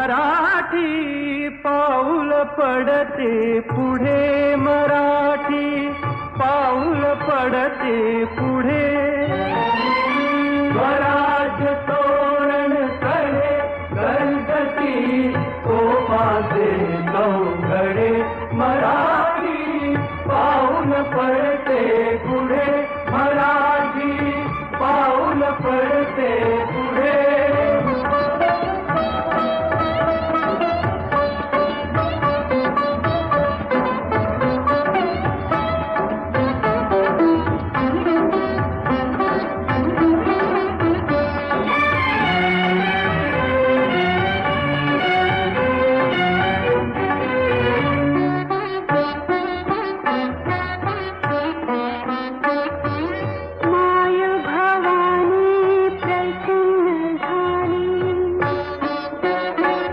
मराठी पाऊल पडते पुढे मराठी. पाऊल पडते पुढे. स्वराज तोरणकडे गणपती कोपाचे चौघडे. मराठी पाऊल पडते